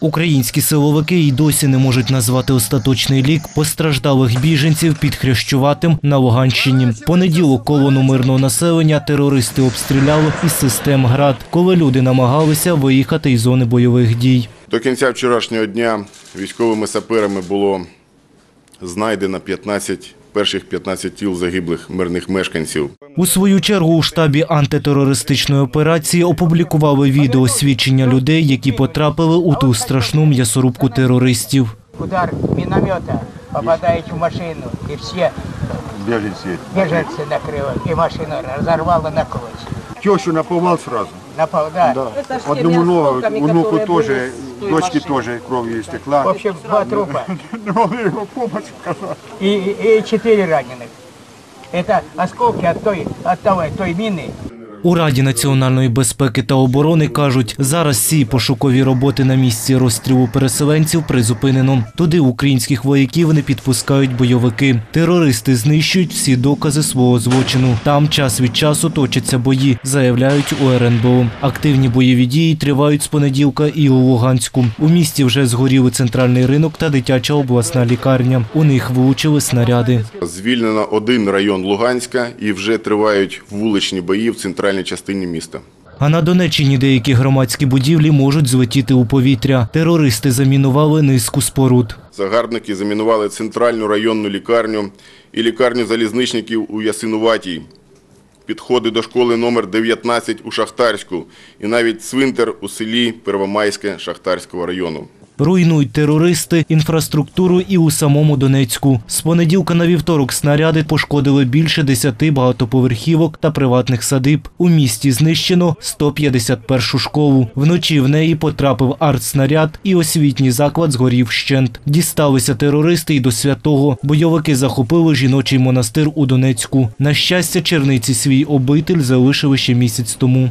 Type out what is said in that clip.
Українські силовики й досі не можуть назвати остаточний лік постраждалих біженців під Хрещуватим на Луганщині. Понеділок колону мирного населення терористи обстріляли із систем ГРАД, коли люди намагалися виїхати із зони бойових дій. До кінця вчорашнього дня військовими саперами було знайдено 15, перших 15 тіл загиблих мирних мешканців. У свою чергу у штабі антитерористичної операції опублікували відео свідчення людей, які потрапили у ту страшну м'ясорубку терористів. удар миномета попадает в машину, и все Беженцы. беженцы накрыло, и машину разорвало на клочья. Тещу наповал сразу. Напал, да. Да. Одному ногу, внуку тоже, дочке тоже кровью В истекла. общем, два трупа его помощь оказать. и, и, и четыре раненых. Это осколки от той, от того, той мины, У Раді національної безпеки та оборони кажуть, зараз всі пошукові роботи на місці розстрілу переселенців призупинено. Туди українських вояків не підпускають бойовики. Терористи знищують всі докази свого злочину. Там час від часу точаться бої, заявляють у РНБО. Активні бойові дії тривають з понеділка і у Луганську. У місті вже згоріли центральний ринок та дитяча обласна лікарня. У них влучили снаряди. Звільнено один район Луганська і вже тривають вуличні бої в центральній частині міста. А на Донеччині деякі громадські будівлі можуть злетіти у повітря. Терористи замінували низку споруд. Загарбники замінували центральну районну лікарню і лікарню залізничників у Ясинуватій, підходи до школи номер 19 у Шахтарську і навіть цвинтар у селі Первомайське Шахтарського району. Руйнують терористи інфраструктуру і у самому Донецьку. З понеділка на вівторок снаряди пошкодили більше десяти багатоповерхівок та приватних садиб. У місті знищено 151 школу. Вночі в неї потрапив артснаряд і освітній заклад згорів щент. Дісталися терористи й до святого. Бойовики захопили жіночий монастир у Донецьку. На щастя, черниці свій обитель залишили ще місяць тому.